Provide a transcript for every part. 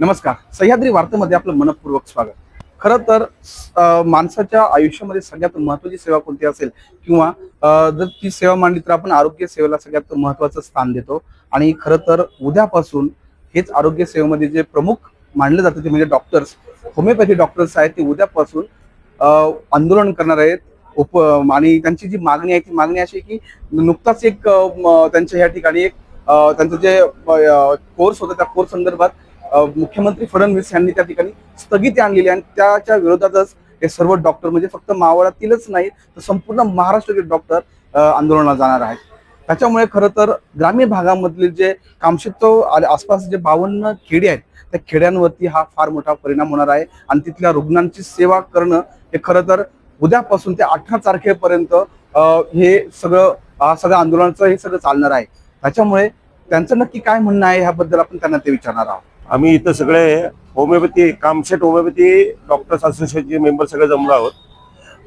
नमस्कार. सह्याद्री वार्तेमध्ये आपलं मनपूर्वक स्वागत. खरं तर माणसाच्या आयुष्यामध्ये सगळ्यात महत्वाची सेवा कोणती असेल किंवा जर ती सेवा मांडली तर आपण आरोग्य सेवेला सगळ्यात महत्वाचं स्थान देतो. आणि खरं तर उद्यापासून हेच आरोग्य सेवेमध्ये जे प्रमुख मानले जाते ते म्हणजे डॉक्टर्स होमिओपॅथी डॉक्टर्स आहेत ते उद्यापासून आंदोलन करणार आहेत. उप आणि त्यांची जी मागणी आहे ती मागणी अशी आहे की नुकताच एक त्यांच्या या ठिकाणी एक त्यांचं जे कोर्स होता त्या कोर्स संदर्भात मुख्यमंत्री फडणवीस यांनी त्या ठिकाणी स्थगिती आणलेली आणि त्याच्या विरोधातच हे सर्व डॉक्टर म्हणजे फक्त मावळातीलच नाही तर संपूर्ण महाराष्ट्रातील डॉक्टर आंदोलनाला जाणार आहेत. त्याच्यामुळे खरं तर ग्रामीण भागामधले जे कामशेत आसपास जे बावन्न खेडे आहेत त्या खेड्यांवरती हा फार मोठा परिणाम होणार आहे. आणि तिथल्या रुग्णांची सेवा करणं हे खरं तर उद्यापासून ते अठरा तारखेपर्यंत हे सगळं सगळं आंदोलनाचं हे सगळं चालणार आहे. त्याच्यामुळे त्यांचं नक्की काय म्हणणं आहे ह्याबद्दल आपण त्यांना ते विचारणार आहोत. आम्ही इथं सगळे होमिओपॅथी कामशेट होमिओपॅथी डॉक्टर्स असोसिएशनचे मेंबर सगळे जमलो आहोत.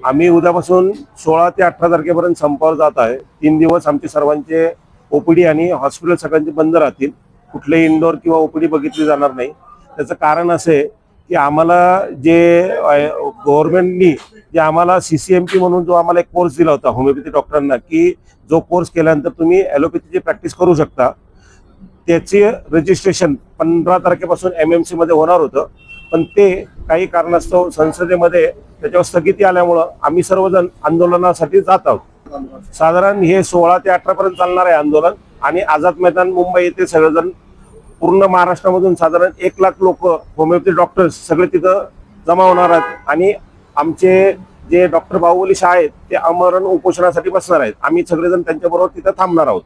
आम्ही उद्यापासून सोळा ते अठरा तारखेपर्यंत संपावर जात आहे. तीन दिवस आमचे सर्वांचे ओपीडी आणि हॉस्पिटल सगळ्यांचे बंद राहतील. कुठले इंडोर किंवा ओपीडी बघितली जाणार नाही. त्याचं कारण असं आहे की आम्हाला जे गव्हर्नमेंटनी जे आम्हाला सीसीएमपी म्हणून जो आम्हाला एक कोर्स दिला होता होमिओपॅथी डॉक्टरांना की जो कोर्स केल्यानंतर तुम्ही ॲलोपॅथीची प्रॅक्टिस करू शकता. त्याचे रजिस्ट्रेशन पंधरा तारखेपासून एम एम सीमध्ये होणार होतं. पण ते काही कारणास्तव संसदेमध्ये त्याच्यावर स्थगिती आल्यामुळं आम्ही सर्वजण आंदोलनासाठी जात आहोत. साधारण हे सोळा ते अठरा पर्यंत चालणार आहे आंदोलन आणि आझाद मैदान मुंबई येथे सगळेजण पूर्ण महाराष्ट्रामधून साधारण एक लाख लोक होमिओपॅथी डॉक्टर्स सगळे तिथं जमा होणार आहेत आणि आमचे जे डॉक्टर बाहुबली शाह आहेत ते अमरण उपोषणासाठी बसणार आहेत. आम्ही सगळेजण त्यांच्याबरोबर तिथं थांबणार आहोत.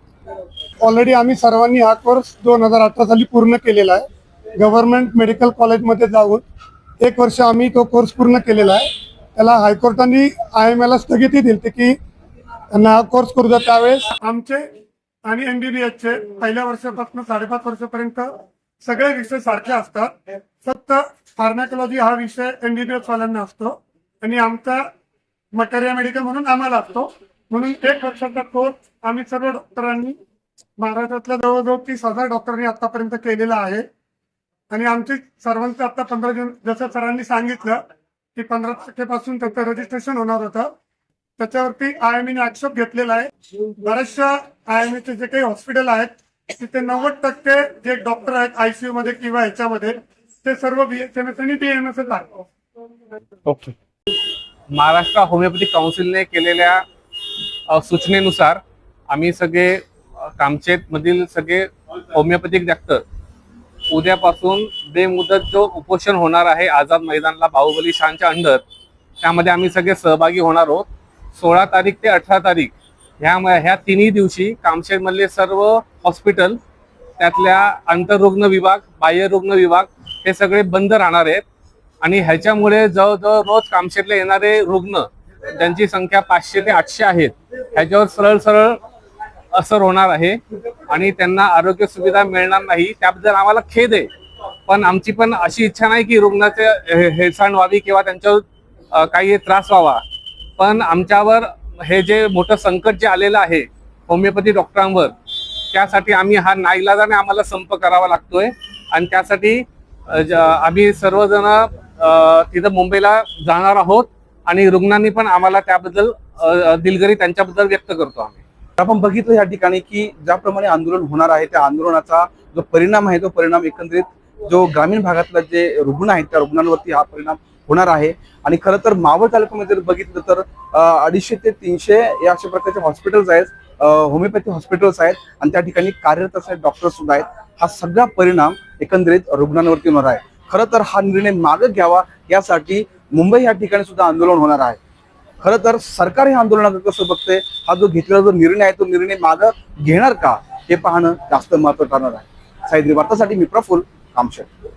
ऑलरेडी आम्ही सर्वांनी हा कोर्स दोन हजार अठरा साली पूर्ण केलेला आहे. गव्हर्नमेंट मेडिकल कॉलेजमध्ये जाऊन एक वर्ष आम्ही तो कोर्स पूर्ण केलेला आहे. त्याला हायकोर्टाने आय एम एला स्थगिती दिली की त्यांना हा कोर्स करू द्या त्यावेळेस. आमचे आणि एमबीबीएसचे पहिल्या वर्षापासून साडेपाच वर्षापर्यंत सगळे विषय सारखे असतात. फक्त फार्मॅकोलॉजी हा विषय एमबीबीएस वाल्यांना असतो. आणि आमचा मटेरिया मेडिकल म्हणून आम्हाला असतो. म्हणून एक वर्षाचा कोर्स आम्ही सर्व डॉक्टरांनी महाराष्ट्रातल्या जवळजवळ तीस हजार डॉक्टरांनी आतापर्यंत केलेलं आहे. आणि आमची सर्वांचं आता पंधरा जून जसं सरांनी सांगितलं की पंधरा तारखेपासून त्याचं रजिस्ट्रेशन होणार होतं. त्याच्यावरती आय एम आक्षेप घेतलेला आहे. बऱ्याचशा आय एम चे जे काही हॉस्पिटल आहेत तिथे नव्वद टक्के जे डॉक्टर आहेत आयसीयू मध्ये किंवा ह्याच्यामध्ये ते सर्व बीएचएमएस आणि बीएमएस ओके. महाराष्ट्र होमिओपॅथिक काउन्सिलने केलेल्या सूचनेनुसार आम्ही सगळे अ, कामचेत मधील सगळे होमिओपॅथिक डॉक्टर उद्यापासून बेमुदत जो उपोषण होणार आहे आझाद मैदानला बाहुबली शानच्या अंडर त्यामध्ये आम्ही सगळे सहभागी होणार आहोत. सोळा तारीख ते अठरा तारीख ह्या ह्या तिन्ही दिवशी कामशेतमधले सर्व हॉस्पिटल त्यातल्या आंतररुग्ण विभाग बाह्यरुग्ण विभाग हे सगळे बंद राहणार आहेत. आणि ह्याच्यामुळे जवळजवळ रोज कामशेतले येणारे रुग्ण ज्यांची संख्या पाचशे ते आठशे आहेत ह्याच्यावर सरळ सरळ असर होणार आहे. आणि त्यांना आरोग्य सुविधा मिळणार नाही त्याबद्दल आम्हाला खेद आहे. पण आमची पण अशी इच्छा नाही की रुग्णाचे हे- हेळसांड व्हावी किंवा त्यांच्यावर काही त्रास व्हावा. पण आमच्यावर हे जे मोठं संकट जे आलेलं आहे होमिओपॅथी डॉक्टरांवर त्यासाठी आम्ही हा नाईलाजाने आम्हाला संप करावा लागतोय. आणि त्यासाठी ज- आम्ही सर्वजण तिथं मुंबईला जाणार आहोत. आणि रुग्णांनी पण आम्हाला त्याबद्दल दिलगरी त्यांच्याबद्दल व्यक्त करतो आम्ही. आपण बघितलं या ठिकाणी की ज्याप्रमाणे आंदोलन होणार आहे त्या आंदोलनाचा जो परिणाम आहे तो परिणाम एकंदरीत जो ग्रामीण भागातला जे रुग्ण आहेत त्या रुग्णांवरती हा परिणाम होणार आहे. आणि खरं तर मावळ तालुक्यामध्ये जर बघितलं तर अडीचशे ते तीनशे या अशा प्रकारचे हॉस्पिटल्स आहेत होमिओपॅथी हॉस्पिटल्स आहेत आणि त्या ठिकाणी कार्यरत असणारे डॉक्टर सुद्धा आहेत. हा सगळा परिणाम एकंदरीत रुग्णांवरती होणार आहे. खरं तर हा निर्णय मागे घ्यावा यासाठी मुंबई या ठिकाणी सुद्धा आंदोलन होणार आहे. खरं तर सरकार हे आंदोलनाकडे कसं बघते हा जो घेतलेला जो निर्णय आहे तो निर्णय मागं घेणार का हे पाहणं जास्त महत्त्व ठरणार आहे. साईद्री वार्तासाठी मी प्रफुल कामशेट